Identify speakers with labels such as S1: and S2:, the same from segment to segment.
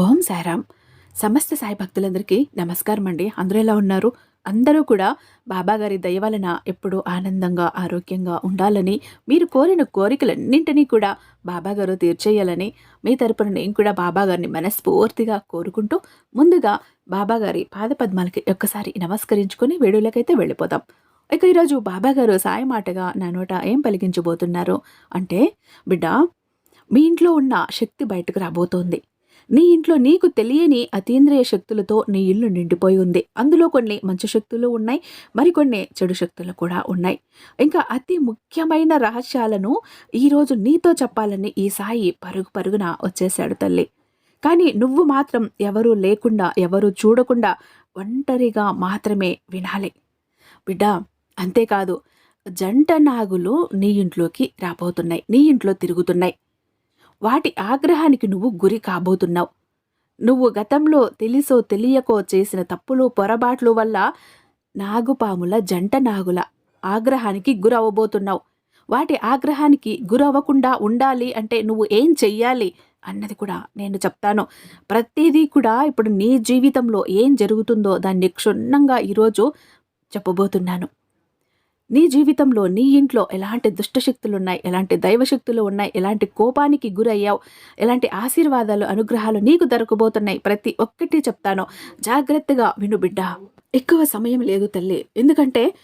S1: ఓం సాయిరామ్. సమస్త సాయి భక్తులందరికీ నమస్కారం అండి. అందరూ ఎలా ఉన్నారు? అందరూ కూడా బాబాగారి దయ వలన ఎప్పుడూ ఆనందంగా ఆరోగ్యంగా ఉండాలని మీరు కోరిన కోరికలన్నింటినీ కూడా బాబాగారు తీర్చేయాలని మీ తరపున నేను కూడా బాబాగారిని మనస్ఫూర్తిగా కోరుకుంటూ ముందుగా బాబాగారి పాదపద్మాలకి ఒక్కసారి నమస్కరించుకొని వేడులకైతే వెళ్ళిపోదాం. ఇక ఈరోజు బాబాగారు సాయి మాటగా నా నోట ఏం పలికించబోతున్నారు? అంటే బిడ్డ మీ ఇంట్లో ఉన్న శక్తి బయటకు రాబోతోంది. నీ ఇంట్లో నీకు తెలియని అతీంద్రియ శక్తులతో నీ ఇల్లు నిండిపోయి ఉంది. అందులో కొన్ని మంచి శక్తులు ఉన్నాయి మరికొన్ని చెడు శక్తులు కూడా ఉన్నాయి. ఇంకా అతి ముఖ్యమైన రహస్యాలను ఈరోజు నీతో చెప్పాలని ఈ సాయి పరుగు పరుగున వచ్చేశాడు తల్లి. కానీ నువ్వు మాత్రం ఎవరూ లేకుండా ఎవరూ చూడకుండా ఒంటరిగా మాత్రమే వినాలి. బిడ్డ అంతేకాదు జంట నాగులు నీ ఇంట్లోకి రాబోతున్నాయి నీ ఇంట్లో తిరుగుతున్నాయి. వాటి ఆగ్రహానికి నువ్వు గురి కాబోతున్నావు. నువ్వు గతంలో తెలిసో తెలియకో చేసిన తప్పులు పొరపాట్లు వల్ల నాగుపాముల జంట నాగుల ఆగ్రహానికి గురవ్వబోతున్నావు. వాటి ఆగ్రహానికి గురవ్వకుండా ఉండాలి అంటే నువ్వు ఏం చెయ్యాలి అన్నది కూడా నేను చెప్తాను. ప్రతిదీ కూడా ఇప్పుడు నీ జీవితంలో ఏం జరుగుతుందో దాన్ని క్షుణ్ణంగా ఈరోజు చెప్పబోతున్నాను. నీ జీవితంలో నీ ఇంట్లో ఎలాంటి దుష్టశక్తులు ఉన్నాయి ఎలాంటి దైవశక్తులు ఉన్నాయి ఎలాంటి కోపానికి గురయ్యావు ఎలాంటి ఆశీర్వాదాలు అనుగ్రహాలు నీకు దొరకబోతున్నాయి ప్రతి ఒక్కటి చెప్తాను. జాగ్రత్తగా విను బిడ్డ. ఎక్కువ సమయం లేదు తల్లి. ఎందుకంటే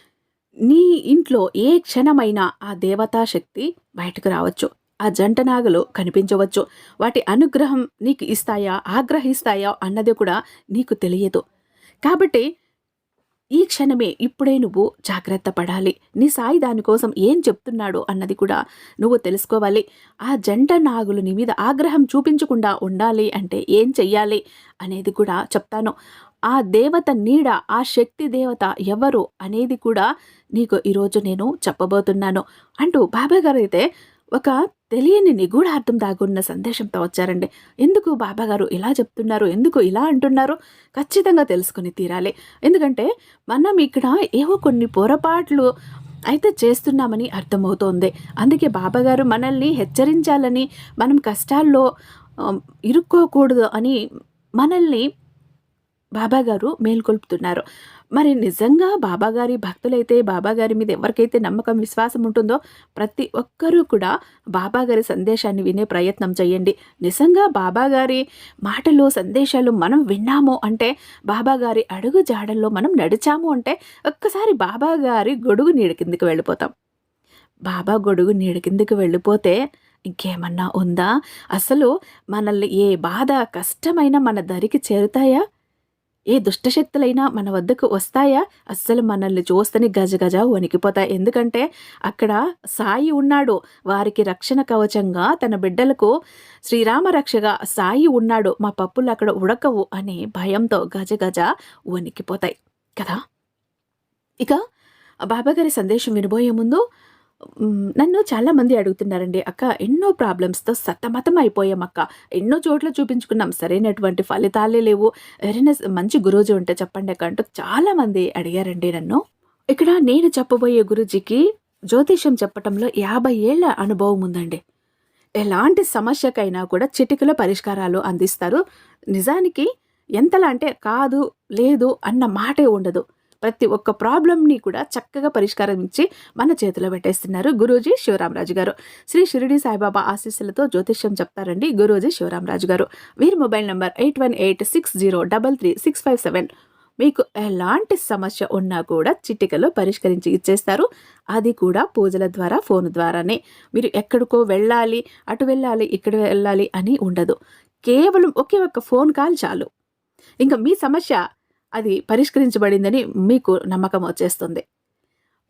S1: నీ ఇంట్లో ఏ క్షణమైనా ఆ దేవతా శక్తి బయటకు రావచ్చు. ఆ జంట నాగలు కనిపించవచ్చు. వాటి అనుగ్రహం నీకు ఇస్తాయా ఆగ్రహిస్తాయా అన్నది కూడా నీకు తెలియదు. కాబట్టి ఈ క్షణమే ఇప్పుడే నువ్వు జాగ్రత్త పడాలి. నీ సాయి దానికోసం ఏం చెప్తున్నాడు అన్నది కూడా నువ్వు తెలుసుకోవాలి. ఆ జంట నాగులు నీ మీద ఆగ్రహం చూపించకుండా ఉండాలి అంటే ఏం చెయ్యాలి అనేది కూడా చెప్తాను. ఆ దేవత నీడ ఆ శక్తి దేవత ఎవరు అనేది కూడా నీకు ఈరోజు నేను చెప్పబోతున్నాను. అంటూ బాబా గారు అయితే ఒక తెలియని నిగూఢార్థం దాగున్న సందేశంతో వచ్చారండి. ఎందుకు బాబాగారు ఇలా చెప్తున్నారు? ఎందుకు ఇలా అంటున్నారు? ఖచ్చితంగా తెలుసుకుని తీరాలి. ఎందుకంటే మనం ఇక్కడ ఏవో కొన్ని పొరపాట్లు అయితే చేస్తున్నామని అర్థమవుతోంది. అందుకే బాబాగారు మనల్ని హెచ్చరించాలని మనం కష్టాల్లో ఇరుక్కోకూడదు అని మనల్ని బాబాగారు మేల్కొల్పుతున్నారు. మరి నిజంగా బాబాగారి భక్తులైతే బాబాగారి మీద ఎవరికైతే నమ్మకం విశ్వాసం ఉంటుందో ప్రతి ఒక్కరూ కూడా బాబాగారి సందేశాన్ని వినే ప్రయత్నం చేయండి. నిజంగా బాబాగారి మాటలు సందేశాలు మనం విన్నాము అంటే బాబాగారి అడుగు జాడల్లో మనం నడిచాము అంటే ఒక్కసారి బాబాగారి గొడుగు నీడ కిందికి వెళ్ళిపోతాం. బాబా గొడుగు నీడ కిందికి వెళ్ళిపోతే ఇంకేమన్నా ఉందా? అసలు మనల్ని ఏ బాధ కష్టమైనా మన దరికి చేరుతాయా? ఏ దుష్టశక్తులైనా మన వద్దకు వస్తాయా? అస్సలు మనల్ని చూస్తని గజగజ వణికిపోతాయి. ఎందుకంటే అక్కడ సాయి ఉన్నాడు. వారికి రక్షణ కవచంగా తన బిడ్డలకు శ్రీరామ రక్షగా సాయి ఉన్నాడు. మా పప్పులు అక్కడ ఉడకవు అనే భయంతో గజగజ వణికిపోతాయి. కదా? ఇక బాబాగారి సందేశం వినబోయే ముందు నన్ను చాలామంది అడుగుతున్నారండి అక్క ఎన్నో ప్రాబ్లమ్స్తో సతమతం అయిపోయాం అక్క. ఎన్నో చోట్ల చూపించుకున్నాం. సరైనటువంటి ఫలితాలే లేవు. ఎవరైనా మంచి గురూజీ ఉంటే చెప్పండి అక్క అంటూ చాలామంది అడిగారండి నన్ను. ఇక్కడ నేను చెప్పబోయే గురూజీకి జ్యోతిషం చెప్పటంలో యాభై ఏళ్ళ అనుభవం ఉందండి. ఎలాంటి సమస్యకైనా కూడా చిటికలో పరిష్కారాలు అందిస్తారు. నిజానికి ఎంతలా అంటే కాదు లేదు అన్న మాటే ఉండదు. ప్రతి ఒక్క ప్రాబ్లంని కూడా చక్కగా పరిష్కారం ఇచ్చి మన చేతిలో పెట్టేస్తున్నారు గురూజీ శివరామరాజు గారు. శ్రీ షిరిడి సాయిబాబా ఆశీస్సులతో జ్యోతిష్యం చెప్తారండి గురూజీ శివరామరాజు గారు. వీరి mobile number eight one eight six zero double three six five seven. మీకు ఎలాంటి సమస్య ఉన్నా కూడా చిటికలో పరిష్కరించి ఇచ్చేస్తారు. అది కూడా పూజల ద్వారా ఫోన్ ద్వారానే. మీరు ఎక్కడికో వెళ్ళాలి అటు వెళ్ళాలి ఇక్కడ వెళ్ళాలి అని ఉండదు. కేవలం ఒకే ఒక్క ఫోన్ కాల్ చాలు. ఇంకా మీ సమస్య అది పరిష్కరించబడిందని మీకు నమ్మకం వచ్చేస్తుంది.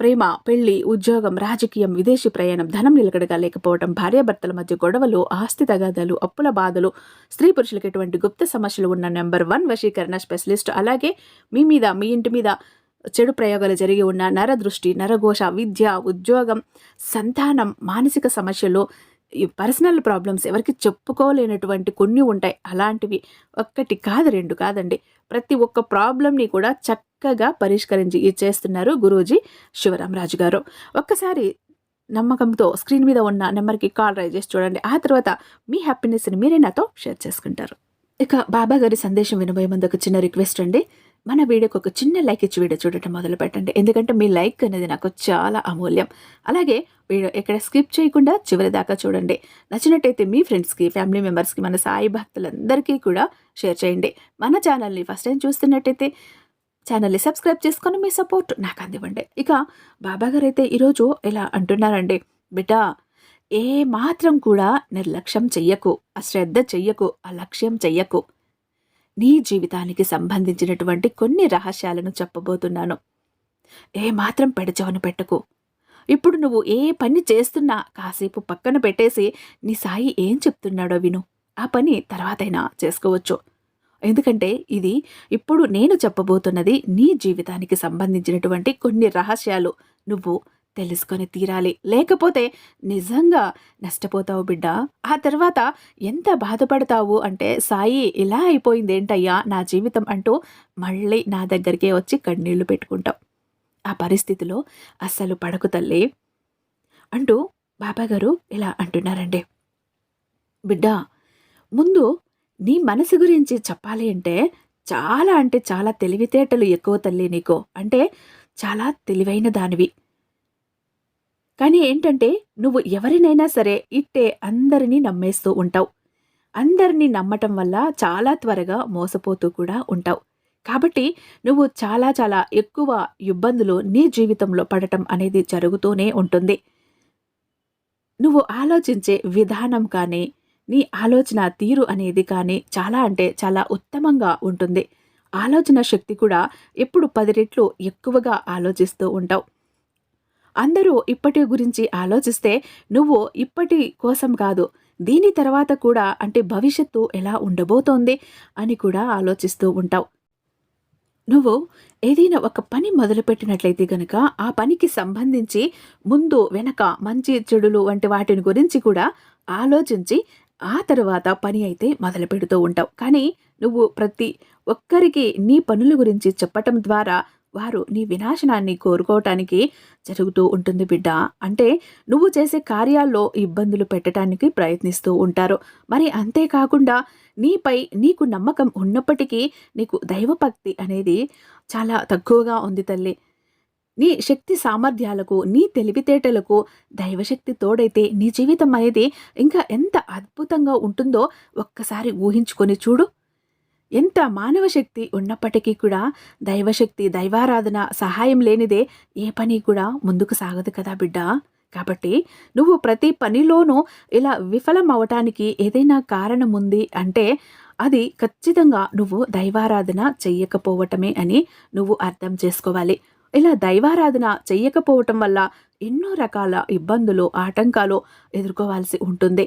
S1: ప్రేమ పెళ్ళి ఉద్యోగం రాజకీయం విదేశీ ప్రయాణం ధనం నిలకడగా లేకపోవడం భార్యాభర్తల మధ్య గొడవలు ఆస్తి తగాదాలు అప్పుల బాధలు స్త్రీ పురుషులకు ఎటువంటి గుప్త సమస్యలు ఉన్న నెంబర్ వన్ వశీకరణ స్పెషలిస్ట్ అలాగే మీ మీద మీ ఇంటి మీద చెడు ప్రయోగాలు జరిగి ఉన్న నరదృష్టి నరఘోష విద్య ఉద్యోగం సంతానం మానసిక సమస్యలు ఈ పర్సనల్ ప్రాబ్లమ్స్ ఎవరికి చెప్పుకోలేనటువంటి కొన్ని ఉంటాయి. అలాంటివి ఒక్కటి కాదు రెండు కాదండి. ప్రతి ఒక్క ప్రాబ్లమ్ని కూడా చక్కగా పరిష్కరించి ఇచ్చేస్తున్నారు గురూజీ శివరామరాజు గారు. ఒక్కసారి నమ్మకంతో స్క్రీన్ మీద ఉన్న నెంబర్కి కాల్ రైజ్ చేసి చూడండి. ఆ తర్వాత మీ హ్యాపీనెస్ని మీరే నాతో షేర్ చేసుకుంటారు. ఇక బాబా గారి సందేశం వినబోయే ముందు ఒక చిన్న రిక్వెస్ట్ అండి. మన వీడియోకి ఒక చిన్న లైక్ ఇచ్చి వీడియో చూడటం మొదలు పెట్టండి. ఎందుకంటే మీ లైక్ అనేది నాకు చాలా అమూల్యం. అలాగే వీడియో ఎక్కడ స్కిప్ చేయకుండా చివరి దాకా చూడండి. నచ్చినట్టయితే మీ ఫ్రెండ్స్కి ఫ్యామిలీ మెంబర్స్కి మన సాయి భక్తులందరికీ కూడా షేర్ చేయండి. మన ఛానల్ని ఫస్ట్ టైం చూస్తున్నట్టయితే ఛానల్ని సబ్స్క్రైబ్ చేసుకొని మీ సపోర్ట్ నాకు అందివ్వండి. ఇక బాబా గారు అయితే ఈరోజు ఇలా అంటున్నారండి. బిడ్డ ఏ మాత్రం కూడా నిర్లక్ష్యం చెయ్యకు అశ్రద్ధ చెయ్యకు అలక్ష్యం చెయ్యకు. నీ జీవితానికి సంబంధించినటువంటి కొన్ని రహస్యాలను చెప్పబోతున్నాను. ఏ మాత్రం పెడచవను పెట్టకు. ఇప్పుడు నువ్వు ఏ పని చేస్తున్నా కాసేపు పక్కన పెట్టేసి నీ సాయి ఏం చెప్తున్నాడో విను. ఆ పని తర్వాతైనా చేసుకోవచ్చు. ఎందుకంటే ఇది ఇప్పుడు నేను చెప్పబోతున్నది నీ జీవితానికి సంబంధించినటువంటి కొన్ని రహస్యాలు. నువ్వు తెలుసుకొని తీరాలి. లేకపోతే నిజంగా నష్టపోతావు బిడ్డ. ఆ తర్వాత ఎంత బాధపడతావు అంటే సాయి ఇలా అయిపోయింది ఏంటయ్యా నా జీవితం అంటూ మళ్ళీ నా దగ్గరికే వచ్చి కన్నీళ్ళు పెట్టుకుంటావు. ఆ పరిస్థితిలో అస్సలు పడకు తల్లి అంటూ బాబాగారు ఇలా అంటున్నారండి. బిడ్డ ముందు నీ మనసు గురించి చెప్పాలి అంటే చాలా అంటే చాలా తెలివితేటలు ఎక్కువ తల్లి నీకు. అంటే చాలా తెలివైన దానివి. కానీ ఏంటంటే నువ్వు ఎవరినైనా సరే ఇట్టే అందరినీ నమ్మేస్తూ ఉంటావు. అందరినీ నమ్మటం వల్ల చాలా త్వరగా మోసపోతూ కూడా ఉంటావు. కాబట్టి నువ్వు చాలా చాలా ఎక్కువ ఇబ్బందులు నీ జీవితంలో పడటం అనేది జరుగుతూనే ఉంటుంది. నువ్వు ఆలోచించే విధానం కానీ నీ ఆలోచన తీరు అనేది కానీ చాలా అంటే చాలా ఉత్తమంగా ఉంటుంది. ఆలోచన శక్తి కూడా ఎప్పుడు పది రెట్లు ఎక్కువగా ఆలోచిస్తూ ఉంటావు. అందరూ ఇప్పటి గురించి ఆలోచిస్తే నువ్వు ఇప్పటి కోసం కాదు దీని తర్వాత కూడా అంటే భవిష్యత్తు ఎలా ఉండబోతోంది అని కూడా ఆలోచిస్తూ ఉంటావు. నువ్వు ఏదైనా ఒక పని మొదలుపెట్టినట్లయితే గనక ఆ పనికి సంబంధించి ముందు వెనక మంచి చెడులు వంటి వాటిని గురించి కూడా ఆలోచించి ఆ తర్వాత పని అయితే మొదలు పెడుతూ ఉంటావు. కానీ నువ్వు ప్రతి ఒక్కరికి నీ పనుల గురించి చెప్పటం ద్వారా వారు నీ వినాశనాన్ని కోరుకోవటానికి జరుగుతూ ఉంటుంది బిడ్డ. అంటే నువ్వు చేసే కార్యాల్లో ఇబ్బందులు పెట్టడానికి ప్రయత్నిస్తూ ఉంటారు. మరి అంతేకాకుండా నీపై నీకు నమ్మకం ఉన్నప్పటికీ నీకు దైవభక్తి అనేది చాలా తక్కువగా ఉంది తల్లి. నీ శక్తి సామర్థ్యాలకు నీ తెలివితేటలకు దైవశక్తి తోడైతే నీ జీవితం అనేది ఇంకా ఎంత అద్భుతంగా ఉంటుందో ఒక్కసారి ఊహించుకొని చూడు. ఎంత మానవ శక్తి ఉన్నప్పటికీ కూడా దైవశక్తి దైవారాధన సహాయం లేనిదే ఏ పని కూడా ముందుకు సాగదు కదా బిడ్డ. కాబట్టి నువ్వు ప్రతి పనిలోనూ ఇలా విఫలం అవటానికి ఏదైనా కారణం ఉంది అంటే అది ఖచ్చితంగా నువ్వు దైవారాధన చెయ్యకపోవటమే అని నువ్వు అర్థం చేసుకోవాలి. ఇలా దైవారాధన చెయ్యకపోవటం వల్ల ఎన్నో రకాల ఇబ్బందులు ఆటంకాలు ఎదుర్కోవాల్సి ఉంటుంది.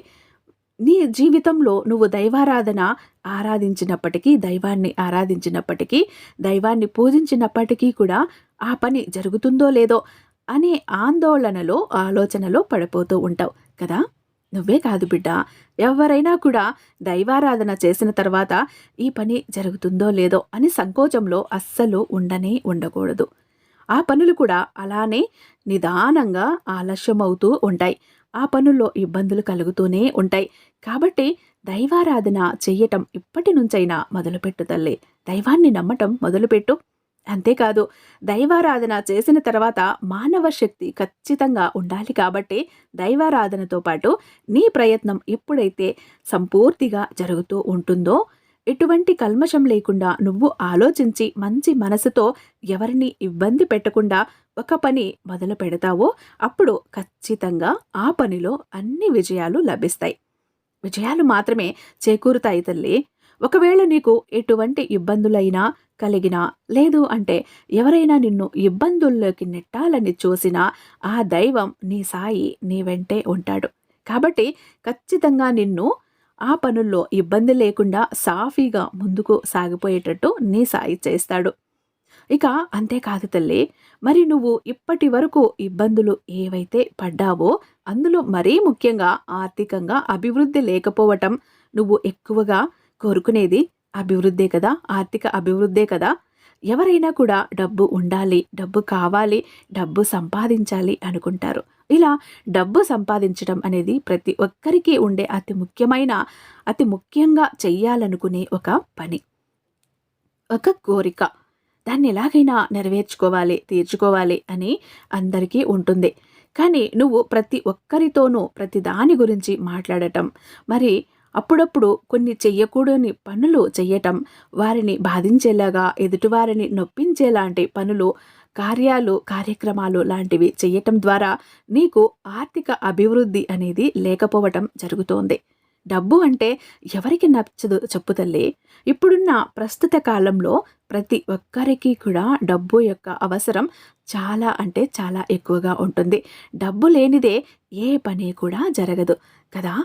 S1: నీ జీవితంలో నువ్వు దైవారాధన ఆరాధించినప్పటికీ దైవాన్ని ఆరాధించినప్పటికీ దైవాన్ని పూజించినప్పటికీ కూడా ఆ పని జరుగుతుందో లేదో అనే ఆందోళనలో ఆలోచనలో పడిపోతూ ఉంటావు కదా? నువ్వే కాదు బిడ్డ. ఎవరైనా కూడా దైవారాధన చేసిన తర్వాత ఈ పని జరుగుతుందో లేదో అని సంకోచంలో అస్సలు ఉండనే ఉండకూడదు. ఆ పనులు కూడా అలానే నిదానంగా ఆలస్యమవుతూ ఉంటాయి. ఆ పనుల్లో ఇబ్బందులు కలుగుతూనే ఉంటాయి. కాబట్టి దైవారాధన చెయ్యటం ఇప్పటి నుంచైనా మొదలుపెట్టు తల్లి దైవాన్ని నమ్మటం మొదలుపెట్టు. అంతేకాదు దైవారాధన చేసిన తర్వాత మానవ శక్తి ఖచ్చితంగా ఉండాలి కాబట్టి దైవారాధనతో పాటు నీ ప్రయత్నం ఎప్పుడైతే సంపూర్తిగా జరుగుతూ ఉంటుందో ఎటువంటి కల్మషం లేకుండా నువ్వు ఆలోచించి మంచి మనసుతో ఎవరిని ఇబ్బంది పెట్టకుండా ఒక పని మొదలు పెడతావో అప్పుడు ఖచ్చితంగా ఆ పనిలో అన్ని విజయాలు లభిస్తాయి. విజయాలు మాత్రమే చేకూరుతాయి తల్లి. ఒకవేళ నీకు ఎటువంటి ఇబ్బందులైనా కలిగినా లేదు అంటే ఎవరైనా నిన్ను ఇబ్బందుల్లోకి నెట్టాలని చూసినా ఆ దైవం నీ సాయి నీ వెంటే ఉంటాడు. కాబట్టి ఖచ్చితంగా నిన్ను ఆ పనుల్లో ఇబ్బంది లేకుండా సాఫీగా ముందుకు సాగిపోయేటట్టు నీ సాయి చేస్తాడు. ఇక అంతేకాదు తల్లి మరి నువ్వు ఇప్పటి వరకు ఇబ్బందులు ఏవైతే పడ్డావో అందులో మరీ ముఖ్యంగా ఆర్థికంగా అభివృద్ధి లేకపోవటం నువ్వు ఎక్కువగా కోరుకునేది అభివృద్ధే కదా ఆర్థిక అభివృద్ధే కదా. ఎవరైనా కూడా డబ్బు ఉండాలి డబ్బు కావాలి డబ్బు సంపాదించాలి అనుకుంటారు. ఇలా డబ్బు సంపాదించడం అనేది ప్రతి ఒక్కరికి ఉండే అతి ముఖ్యమైన అతి ముఖ్యంగా చెయ్యాలనుకునే ఒక పని. ఒక కోరిక. దాన్ని ఎలాగైనా నెరవేర్చుకోవాలి తీర్చుకోవాలి అని అందరికీ ఉంటుంది. కానీ నువ్వు ప్రతి ఒక్కరితోనూ ప్రతి దాని గురించి మాట్లాడటం మరి అప్పుడప్పుడు కొన్ని చెయ్యకూడని పనులు చెయ్యటం వారిని బాధించేలాగా ఎదుటివారిని నొప్పించేలాంటి పనులు కార్యాలు కార్యక్రమాలు లాంటివి చేయటం ద్వారా నీకు ఆర్థిక అభివృద్ధి అనేది లేకపోవటం జరుగుతోంది. డబ్బు అంటే ఎవరికి నచ్చదు చెప్పు తల్లి. ఇప్పుడున్న ప్రస్తుత కాలంలో ప్రతి ఒక్కరికి కూడా డబ్బు యొక్క అవసరం చాలా అంటే చాలా ఎక్కువగా ఉంటుంది. డబ్బు లేనిదే ఏ పని కూడా జరగదు కదా.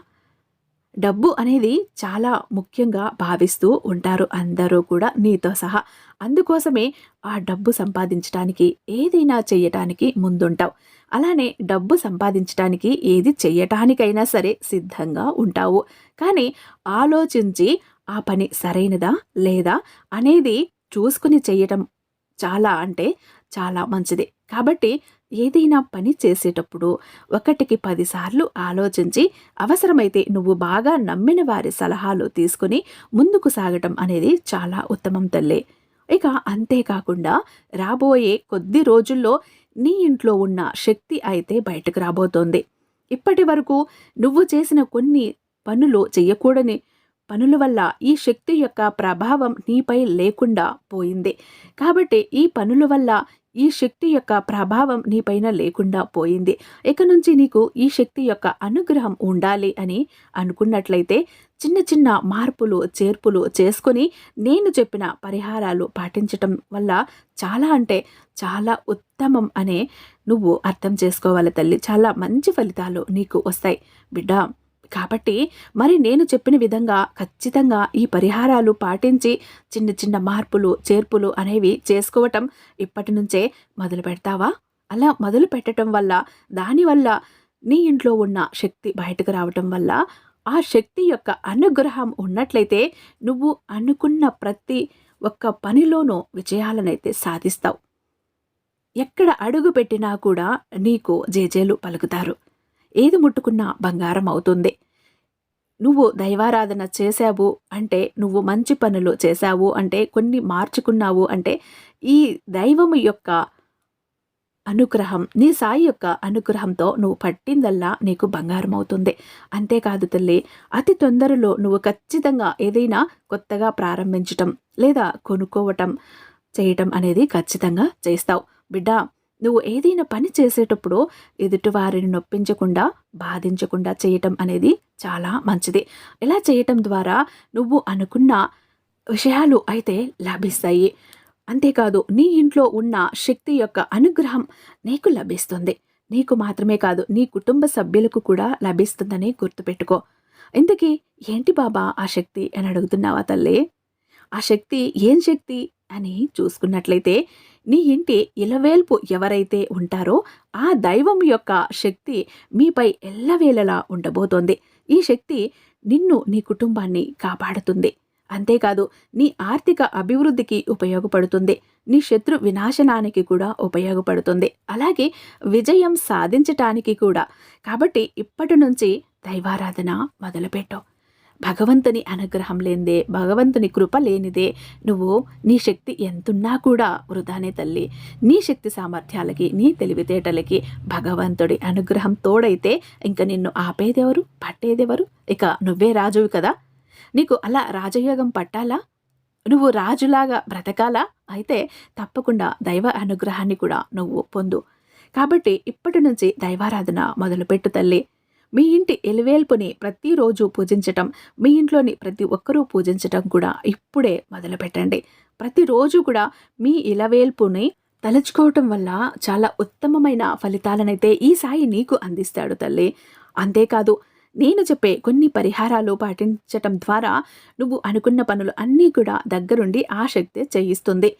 S1: డబ్బు అనేది చాలా ముఖ్యంగా భావిస్తూ ఉంటారు అందరూ కూడా నీతో సహా. అందుకోసమే ఆ డబ్బు సంపాదించడానికి ఏదైనా చేయటానికి ముందుంటావు. అలానే డబ్బు సంపాదించడానికి ఏది చెయ్యటానికైనా సరే సిద్ధంగా ఉంటావు. కానీ ఆలోచించి ఆ పని సరైనదా లేదా అనేది చూసుకుని చెయ్యటం చాలా అంటే చాలా మంచిది. కాబట్టి ఏదైనా పని చేసేటప్పుడు ఒకటికి పదిసార్లు ఆలోచించి అవసరమైతే నువ్వు బాగా నమ్మిన వారి సలహాలు తీసుకుని ముందుకు సాగటం అనేది చాలా ఉత్తమం తల్లే. ఇక అంతేకాకుండా రాబోయే కొద్ది రోజుల్లో నీ ఇంట్లో ఉన్న శక్తి అయితే బయటకు రాబోతోంది. ఇప్పటి వరకు నువ్వు చేసిన కొన్ని పనులు చెయ్యకూడని పనుల వల్ల ఈ శక్తి యొక్క ప్రభావం నీపై లేకుండా పోయింది. కాబట్టి ఈ పనుల వల్ల ఈ శక్తి యొక్క ప్రభావం నీపైన లేకుండా పోయింది. ఇక నుంచి నీకు ఈ శక్తి యొక్క అనుగ్రహం ఉండాలి అని అనుకున్నట్లయితే చిన్న చిన్న మార్పులు చేర్పులు చేసుకొని నేను చెప్పిన పరిహారాలు పాటించటం వల్ల చాలా అంటే చాలా ఉత్తమం అనే నువ్వు అర్థం చేసుకోవాలి తల్లి. చాలా మంచి ఫలితాలు నీకు వస్తాయి. బిడ్డ కాబట్టి మరి నేను చెప్పిన విధంగా ఖచ్చితంగా ఈ పరిహారాలు పాటించి చిన్న చిన్న మార్పులు చేర్పులు అనేవి చేసుకోవటం ఇప్పటి నుంచే మొదలు పెడతావా? అలా మొదలు పెట్టడం వల్ల దానివల్ల నీ ఇంట్లో ఉన్న శక్తి బయటకు రావటం వల్ల ఆ శక్తి యొక్క అనుగ్రహం ఉన్నట్లయితే నువ్వు అనుకున్న ప్రతి ఒక్క పనిలోనూ విజయాలనైతే సాధిస్తావు. ఎక్కడ అడుగు పెట్టినా కూడా నీకు జేజేలు పలుకుతారు. ఏది ముట్టుకున్నా బంగారం అవుతుంది. నువ్వు దైవారాధన చేశావు అంటే నువ్వు మంచి పనులు చేశావు అంటే కొన్ని మార్చుకున్నావు అంటే ఈ దైవము యొక్క అనుగ్రహం నీ సాయి యొక్క అనుగ్రహంతో నువ్వు పట్టిందల్లా నీకు బంగారం అవుతుంది. అంతేకాదు తల్లి అతి తొందరలో నువ్వు ఖచ్చితంగా ఏదైనా కొత్తగా ప్రారంభించటం లేదా కొనుక్కోవటం చేయటం అనేది ఖచ్చితంగా చేస్తావు. బిడ్డ నువ్వు ఏదైనా పని చేసేటప్పుడు ఎదుటివారిని నొప్పించకుండా బాధించకుండా చేయటం అనేది చాలా మంచిది. ఇలా చేయటం ద్వారా నువ్వు అనుకున్న విషయాలు అయితే లభిస్తాయి. అంతేకాదు నీ ఇంట్లో ఉన్న శక్తి యొక్క అనుగ్రహం నీకు లభిస్తుంది. నీకు మాత్రమే కాదు నీ కుటుంబ సభ్యులకు కూడా లభిస్తుందని గుర్తుపెట్టుకో. ఇంతకీ ఏంటి బాబా ఆ శక్తి అని అడుగుతున్నావా తల్లి? ఆ శక్తి ఏం శక్తి అని చూసుకున్నట్లయితే నీ ఇంటి ఇలవేల్పు ఎవరైతే ఉంటారో ఆ దైవం యొక్క శక్తి మీపై ఎల్లవేళలా ఉండబోతోంది. ఈ శక్తి నిన్ను నీ కుటుంబాన్ని కాపాడుతుంది. అంతేకాదు నీ ఆర్థిక అభివృద్ధికి ఉపయోగపడుతుంది. నీ శత్రు వినాశనానికి కూడా ఉపయోగపడుతుంది. అలాగే విజయం సాధించటానికి కూడా. కాబట్టి ఇప్పటి నుంచి దైవారాధన మొదలుపెట్టు. భగవంతుని అనుగ్రహం లేనిదే భగవంతుని కృప లేనిదే నువ్వు నీ శక్తి ఎంతున్నా కూడా వృధానే తల్లి. నీ శక్తి సామర్థ్యాలకి నీ తెలివితేటలకి భగవంతుడి అనుగ్రహం తోడైతే ఇంక నిన్ను ఆపేదెవరు? పట్టేదెవరు? ఇక నువ్వే రాజువి కదా. నీకు అలా రాజయోగం పట్టాలా? నువ్వు రాజులాగా బ్రతకాలా? అయితే తప్పకుండా దైవ అనుగ్రహాన్ని కూడా నువ్వు పొందు. కాబట్టి ఇప్పటి నుంచి దైవారాధన మొదలుపెట్టు తల్లి. మీ ఇంటి ఎలివేల్పుని ప్రతిరోజు పూజించటం మీ ఇంట్లోని ప్రతి ఒక్కరూ పూజించటం కూడా ఇప్పుడే మొదలుపెట్టండి. ప్రతిరోజు కూడా మీ ఇలవేల్పుని తలుచుకోవటం వల్ల చాలా ఉత్తమమైన ఫలితాలనైతే ఈ సాయి నీకు అందిస్తాడు తల్లి. అంతేకాదు నేను చెప్పే కొన్ని పరిహారాలు పాటించటం ద్వారా నువ్వు అనుకున్న పనులు అన్నీ కూడా దగ్గరుండి ఆ శక్తి చేయిస్తుంది.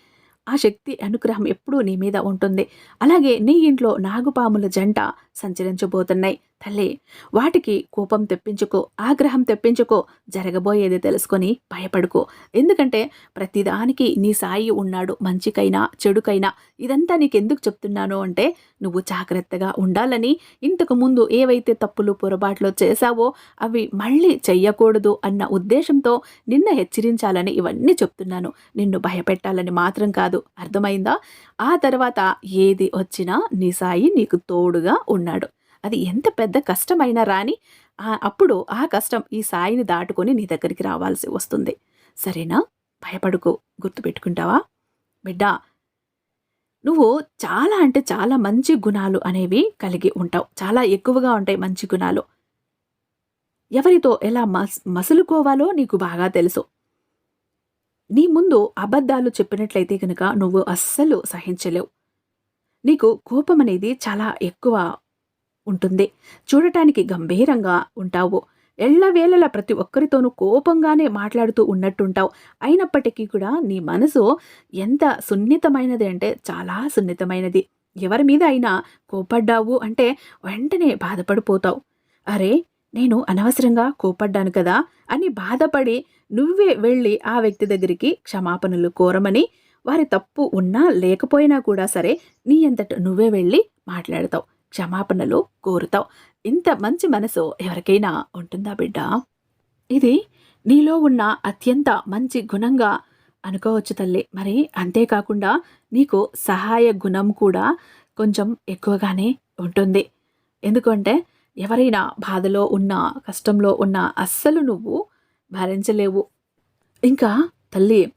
S1: ఆ శక్తి అనుగ్రహం ఎప్పుడూ నీ మీద ఉంటుంది. అలాగే నీ ఇంట్లో నాగుపాముల జంట సంచరించబోతున్నాయి. తల్లి వాటికి కోపం తెప్పించుకో ఆగ్రహం తెప్పించుకో జరగబోయేది తెలుసుకొని భయపడుకో. ఎందుకంటే ప్రతిదానికి నీ సాయి ఉన్నాడు మంచికైనా చెడుకైనా ఇదంతా నీకెందుకు చెప్తున్నాను అంటే నువ్వు జాగ్రత్తగా ఉండాలని ఇంతకు ముందు ఏవైతే తప్పులు పొరపాట్లు చేశావో అవి మళ్ళీ చెయ్యకూడదు అన్న ఉద్దేశంతో నిన్న హెచ్చరించాలని ఇవన్నీ చెప్తున్నాను. నిన్ను భయపెట్టాలని మాత్రం కాదు. అర్థమైందా? ఆ తర్వాత ఏది వచ్చినా నీ సాయి నీకు తోడుగా ఉన్నాడు. అది ఎంత పెద్ద కష్టమైనా రాని అప్పుడు ఆ కష్టం ఈ సాయిని దాటుకొని నీ దగ్గరికి రావాల్సి వస్తుంది. సరేనా? భయపడుకో. గుర్తుపెట్టుకుంటావా? బిడ్డ నువ్వు చాలా అంటే చాలా మంచి గుణాలు అనేవి కలిగి ఉంటావు. చాలా ఎక్కువగా ఉంటాయి మంచి గుణాలు. ఎవరితో ఎలా మస్ మసులుకోవాలో నీకు బాగా తెలుసు. నీ ముందు అబద్ధాలు చెప్పినట్లయితే కనుక నువ్వు అస్సలు సహించలేవు. నీకు కోపం అనేది చాలా ఎక్కువ ఉంటుంది. చూడటానికి గంభీరంగా ఉంటావు. ఎళ్ళవేళల ప్రతి ఒక్కరితోనూ కోపంగానే మాట్లాడుతూ ఉన్నట్టుంటావు. అయినప్పటికీ కూడా నీ మనసు ఎంత సున్నితమైనది అంటే చాలా సున్నితమైనది. ఎవరి మీద అయినా కోపడ్డావు అంటే వెంటనే బాధపడిపోతావు. అరే నేను అనవసరంగా కోపడ్డాను కదా అని బాధపడి నువ్వే వెళ్ళి ఆ వ్యక్తి దగ్గరికి క్షమాపణలు కోరమని వారి తప్పు ఉన్నా లేకపోయినా కూడా సరే నీ అంతట నువ్వే వెళ్ళి మాట్లాడతావు. క్షమాపణలు కోరుతావు. ఇంత మంచి మనసు ఎవరికైనా ఉంటుందా బిడ్డ? ఇది నీలో ఉన్న అత్యంత మంచి గుణంగా అనుకోవచ్చు తల్లి. మరి అంతేకాకుండా నీకు సహాయ గుణం కూడా కొంచెం ఎక్కువగానే ఉంటుంది. ఎందుకంటే ఎవరైనా బాధలో ఉన్న కష్టంలో ఉన్న అస్సలు నువ్వు భరించలేవు. ఇంకా తల్లి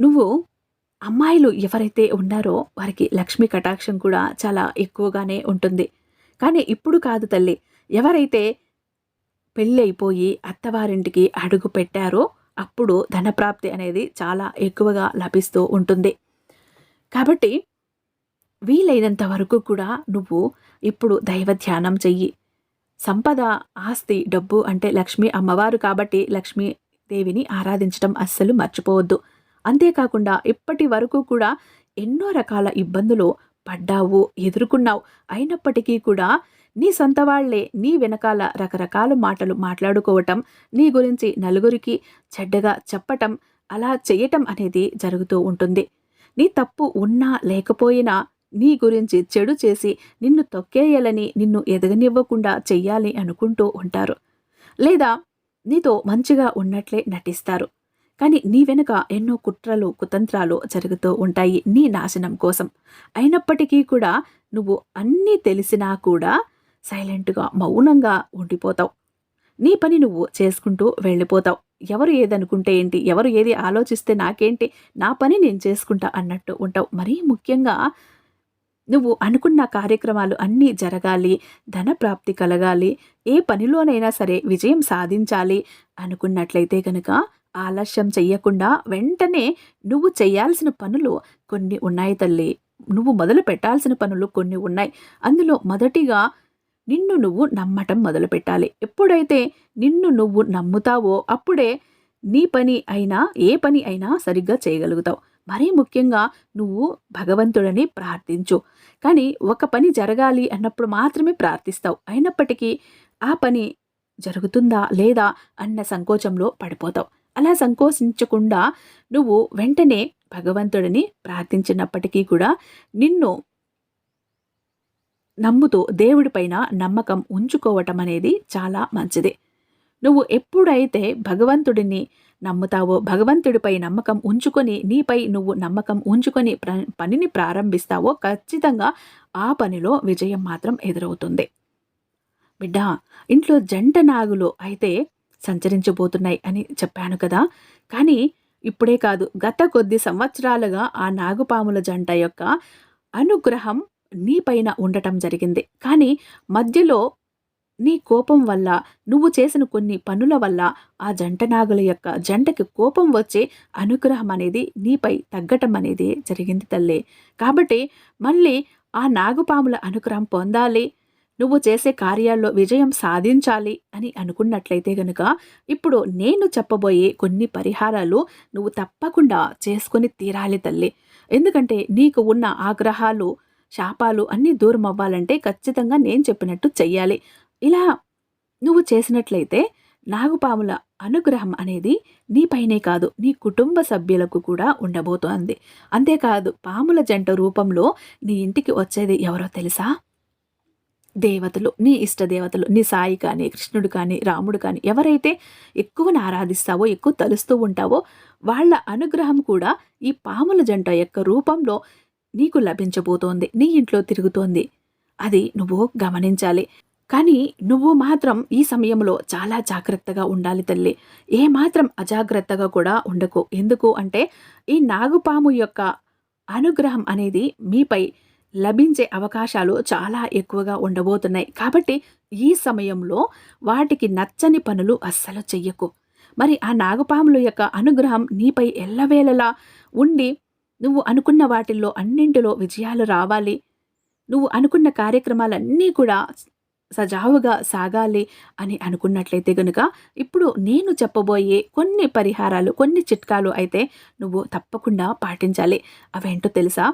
S1: నువ్వు అమ్మాయిలు ఎవరైతే ఉన్నారో వారికి లక్ష్మి కటాక్షం కూడా చాలా ఎక్కువగానే ఉంటుంది. కానీ ఇప్పుడు కాదు తల్లి. ఎవరైతే పెళ్ళి అయిపోయి అత్తవారింటికి అడుగు పెట్టారో అప్పుడు ధనప్రాప్తి అనేది చాలా ఎక్కువగా లభిస్తూ ఉంటుంది. కాబట్టి వీలైనంత వరకు కూడా నువ్వు ఇప్పుడు దైవ ధ్యానం చెయ్యి. సంపద ఆస్తి డబ్బు అంటే లక్ష్మి అమ్మవారు కాబట్టి లక్ష్మీదేవిని ఆరాధించడం అస్సలు మర్చిపోవద్దు. అంతేకాకుండా ఇప్పటి వరకు కూడా ఎన్నో రకాల ఇబ్బందులు పడ్డావు ఎదుర్కొన్నావు. అయినప్పటికీ కూడా నీ సొంత వాళ్ళే నీ వెనకాల రకరకాల మాటలు మాట్లాడుకోవటం నీ గురించి నలుగురికి చెడ్డగా చెప్పటం అలా చేయటం అనేది జరుగుతూ ఉంటుంది. నీ తప్పు ఉన్నా లేకపోయినా నీ గురించి చెడు చేసి నిన్ను తొక్కేయాలని నిన్ను ఎదగనివ్వకుండా చెయ్యాలి అనుకుంటూ ఉంటారు. లేదా నీతో మంచిగా ఉన్నట్లే నటిస్తారు. కానీ నీ వెనుక ఎన్నో కుట్రలు కుతంత్రాలు జరుగుతూ ఉంటాయి నీ నాశనం కోసం. అయినప్పటికీ కూడా నువ్వు అన్నీ తెలిసినా కూడా సైలెంట్గా మౌనంగా ఉండిపోతావు. నీ పని నువ్వు చేసుకుంటూ వెళ్ళిపోతావు. ఎవరు ఏదనుకుంటే ఏంటి ఎవరు ఏది ఆలోచిస్తే నాకేంటి నా పని నేను చేసుకుంటా అన్నట్టు ఉంటావు. మరీ ముఖ్యంగా నువ్వు అనుకున్న కార్యక్రమాలు అన్నీ జరగాలి ధన ప్రాప్తి కలగాలి ఏ పనిలోనైనా సరే విజయం సాధించాలి అనుకున్నట్లయితే కనుక ఆలస్యం చెయ్యకుండా వెంటనే నువ్వు చేయాల్సిన పనులు కొన్ని ఉన్నాయి తల్లి. నువ్వు మొదలు పెట్టాల్సిన పనులు కొన్ని ఉన్నాయి. అందులో మొదటిగా నిన్ను నువ్వు నమ్మటం మొదలు పెట్టాలి. ఎప్పుడైతే నిన్ను నువ్వు నమ్ముతావో అప్పుడే నీ పని అయినా ఏ పని అయినా సరిగ్గా చేయగలుగుతావు. మరీ ముఖ్యంగా నువ్వు భగవంతుడని ప్రార్థించు. కానీ ఒక పని జరగాలి అన్నప్పుడు మాత్రమే ప్రార్థిస్తావు. అయినప్పటికీ ఆ పని జరుగుతుందా లేదా అన్న సంకోచంలో పడిపోతావు. అలా సంకోచించకుండా నువ్వు వెంటనే భగవంతుడిని ప్రార్థించినప్పటికీ కూడా నిన్ను నమ్ముతూ దేవుడిపైన నమ్మకం ఉంచుకోవటం అనేది చాలా మంచిది. నువ్వు ఎప్పుడైతే భగవంతుడిని నమ్ముతావో భగవంతుడిపై నమ్మకం ఉంచుకొని నీపై నువ్వు నమ్మకం ఉంచుకొని పనిని ప్రారంభిస్తావో ఖచ్చితంగా ఆ పనిలో విజయం మాత్రం ఎదురవుతుంది. బిడ్డ ఇంట్లో జంట నాగులు అయితే సంచరించబోతున్నాయి అని చెప్పాను కదా. కానీ ఇప్పుడే కాదు గత కొద్ది సంవత్సరాలుగా ఆ నాగుపాముల జంట యొక్క అనుగ్రహం నీపైన ఉండటం జరిగింది. కానీ మధ్యలో నీ కోపం వల్ల నువ్వు చేసిన కొన్ని పనుల వల్ల ఆ జంట నాగుల యొక్క జంటకి కోపం వచ్చే అనుగ్రహం అనేది నీపై తగ్గటం అనేది జరిగింది తల్లి. కాబట్టి మళ్ళీ ఆ నాగుపాముల అనుగ్రహం పొందాలి నువ్వు చేసే కార్యాల్లో విజయం సాధించాలి అని అనుకున్నట్లయితే గనుక ఇప్పుడు నేను చెప్పబోయే కొన్ని పరిహారాలు నువ్వు తప్పకుండా చేసుకొని తీరాలి తల్లి. ఎందుకంటే నీకు ఉన్న ఆగ్రహాలు శాపాలు అన్నీ దూరం అవ్వాలంటే ఖచ్చితంగా నేను చెప్పినట్టు చెయ్యాలి. ఇలా నువ్వు చేసినట్లయితే నాగుపాముల అనుగ్రహం అనేది నీపైనే కాదు నీ కుటుంబ సభ్యులకు కూడా ఉండబోతోంది. అంతేకాదు పాముల జంట రూపంలో నీ ఇంటికి వచ్చేది ఎవరో తెలుసా? దేవతలు నీ ఇష్ట దేవతలు నీ సాయి కానీ కృష్ణుడు కానీ రాముడు కానీ ఎవరైతే ఎక్కువను ఆరాధిస్తావో ఎక్కువ తలుస్తూ ఉంటావో వాళ్ళ అనుగ్రహం కూడా ఈ పాముల జంట యొక్క రూపంలో నీకు లభించబోతోంది నీ ఇంట్లో తిరుగుతోంది. అది నువ్వు గమనించాలి. కానీ నువ్వు మాత్రం ఈ సమయంలో చాలా జాగ్రత్తగా ఉండాలి తల్లి. ఏ మాత్రం అజాగ్రత్తగా కూడా ఉండకు. ఎందుకు అంటే ఈ నాగుపాము యొక్క అనుగ్రహం అనేది మీపై లభించే అవకాశాలు చాలా ఎక్కువగా ఉండబోతున్నాయి. కాబట్టి ఈ సమయంలో వాటికి నచ్చని పనులు అస్సలు చెయ్యకు. మరి ఆ నాగపాముల యొక్క అనుగ్రహం నీపై ఎల్లవేళలా ఉండి నువ్వు అనుకున్న వాటిల్లో అన్నింటిలో విజయాలు రావాలి. నువ్వు అనుకున్న కార్యక్రమాలన్నీ కూడా సజావుగా సాగాలి అని అనుకున్నట్లయితే గనుక ఇప్పుడు నేను చెప్పబోయే కొన్ని పరిహారాలు కొన్ని చిట్కాలు అయితే నువ్వు తప్పకుండా పాటించాలి. అవేంటో తెలుసా?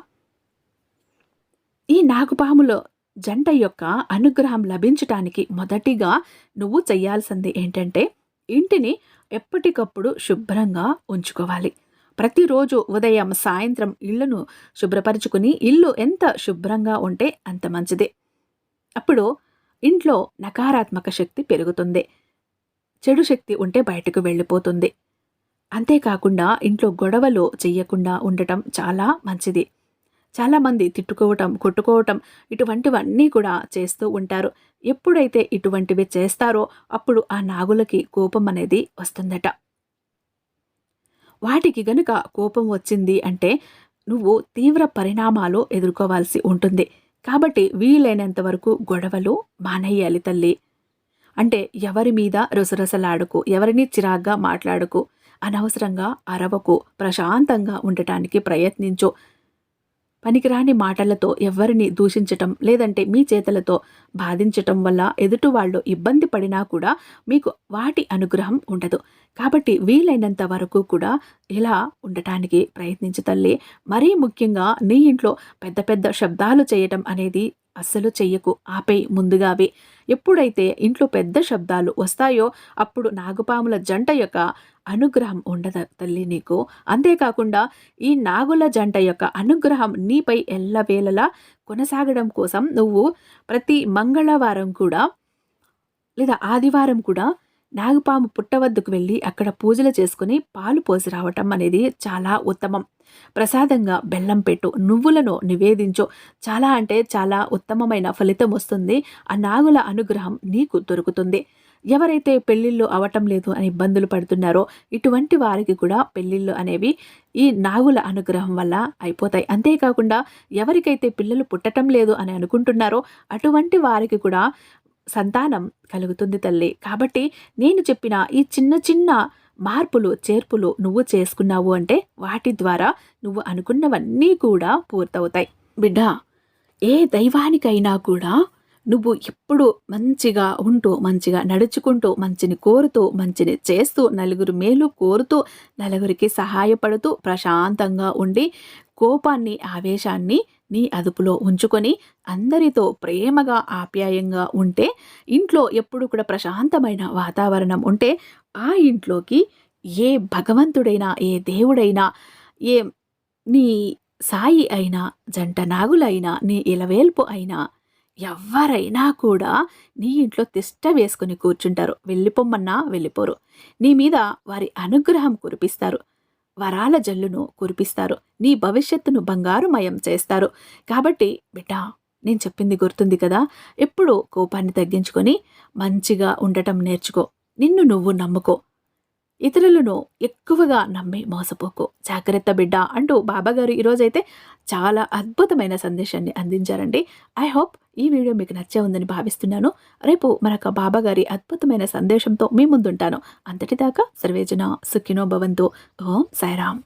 S1: ఈ నాగుపాములో జంట యొక్క అనుగ్రహం లభించటానికి మొదటిగా నువ్వు చేయాల్సింది ఏంటంటే ఇంటిని ఎప్పటికప్పుడు శుభ్రంగా ఉంచుకోవాలి. ప్రతిరోజు ఉదయం సాయంత్రం ఇళ్ళను శుభ్రపరుచుకుని ఇల్లు ఎంత శుభ్రంగా ఉంటే అంత మంచిది. అప్పుడు ఇంట్లో నకారాత్మక శక్తి పెరుగుతుంది. చెడు శక్తి ఉంటే బయటకు వెళ్ళిపోతుంది. అంతేకాకుండా ఇంట్లో గొడవలు చెయ్యకుండా ఉండటం చాలా మంచిది. చాలామంది తిట్టుకోవటం కొట్టుకోవటం ఇటువంటివన్నీ కూడా చేస్తూ ఉంటారు. ఎప్పుడైతే ఇటువంటివి చేస్తారో అప్పుడు ఆ నాగులకి కోపం అనేది వస్తుందట. వాటికి గనుక కోపం వచ్చింది అంటే నువ్వు తీవ్ర పరిణామాలు ఎదుర్కోవాల్సి ఉంటుంది. కాబట్టి వీలైనంత వరకు గొడవలు మానేయాలి తల్లి. అంటే ఎవరి మీద రుసరసలాడుకు ఎవరిని చిరాగ్గా మాట్లాడుకు అనవసరంగా అరవకు ప్రశాంతంగా ఉండటానికి ప్రయత్నించు. పనికిరాని మాటలతో ఎవరిని దూషించటం లేదంటే మీ చేతలతో బాధించటం వల్ల ఎదుటి వాళ్ళు ఇబ్బంది పడినా కూడా మీకు వాటి అనుగ్రహం ఉండదు. కాబట్టి వీలైనంత వరకు కూడా ఇలా ఉండటానికి ప్రయత్నించు తల్లి. మరీ ముఖ్యంగా నీ ఇంట్లో పెద్ద పెద్ద శబ్దాలు చేయటం అనేది అస్సలు చెయ్యకు. ఆపై ముందుగావి ఎప్పుడైతే ఇంట్లో పెద్ద శబ్దాలు వస్తాయో అప్పుడు నాగుపాముల జంట యొక్క అనుగ్రహం ఉండదు తల్లి నీకు? అంతేకాకుండా ఈ నాగుల జంట యొక్క అనుగ్రహం నీపై ఎల్లవేళలా కొనసాగడం కోసం నువ్వు ప్రతి మంగళవారం కూడా లేదా ఆదివారం కూడా నాగుపాము పుట్ట వద్దకు వెళ్ళి అక్కడ పూజలు చేసుకుని పాలు పోసి రావటం అనేది చాలా ఉత్తమం. ప్రసాదంగా బెల్లం పెట్టు నువ్వులను నివేదించు. చాలా అంటే చాలా ఉత్తమమైన ఫలితం వస్తుంది. ఆ నాగుల అనుగ్రహం నీకు దొరుకుతుంది. ఎవరైతే పెళ్ళిళ్ళు అవటం లేదు అని ఇబ్బందులు పడుతున్నారో ఇటువంటి వారికి కూడా పెళ్ళిళ్ళు అనేవి ఈ నాగుల అనుగ్రహం వల్ల అయిపోతాయి. అంతేకాకుండా ఎవరికైతే పిల్లలు పుట్టటం లేదు అని అనుకుంటున్నారో అటువంటి వారికి కూడా సంతానం కలుగుతుంది తల్లి. కాబట్టి నేను చెప్పిన ఈ చిన్న చిన్న మార్పులు చేర్పులు నువ్వు చేసుకున్నావు అంటే వాటి ద్వారా నువ్వు అనుకున్నవన్నీ కూడా పూర్తవుతాయి. బిడ్డ ఏ దైవానికైనా కూడా నువ్వు ఎప్పుడు మంచిగా ఉంటూ మంచిగా నడుచుకుంటూ మంచిని కోరుతూ మంచిని చేస్తూ నలుగురు మేలు కోరుతూ నలుగురికి సహాయపడుతూ ప్రశాంతంగా ఉండి కోపాన్ని ఆవేశాన్ని నీ అదుపులో ఉంచుకొని అందరితో ప్రేమగా ఆప్యాయంగా ఉంటే ఇంట్లో ఎప్పుడు కూడా ప్రశాంతమైన వాతావరణం ఉంటే ఆ ఇంట్లోకి ఏ భగవంతుడైనా ఏ దేవుడైనా ఏ నీ సాయి అయినా జంట నాగులైనా నీ ఇలవేల్పు అయినా ఎవ్వరైనా కూడా నీ ఇంట్లో తిష్ట వేసుకుని కూర్చుంటారు. వెళ్ళిపోమ్మన్నా వెళ్ళిపోరు. నీ మీద వారి అనుగ్రహం కురిపిస్తారు. వరాల జల్లును కురిపిస్తారు. నీ భవిష్యత్తును బంగారుమయం చేస్తారు. కాబట్టి బిడ్డా నేను చెప్పింది గుర్తుంది కదా? ఎప్పుడూ కోపాన్ని తగ్గించుకొని మంచిగా ఉండటం నేర్చుకో. నిన్ను నువ్వు నమ్ముకో. ఇతరులను ఎక్కువగా నమ్మి మోసపోకు. జాగ్రత్త బిడ్డ అంటూ బాబాగారు ఈరోజైతే చాలా అద్భుతమైన సందేశాన్ని అందించారండి. ఐ హోప్ ఈ వీడియో మీకు నచ్చే ఉందని భావిస్తున్నాను. రేపు మరొక బాబాగారి అద్భుతమైన సందేశంతో మీ ముందుంటాను. అంతటిదాకా సర్వేజన సుఖినో భవంతు. ఓం సాయిరామ్.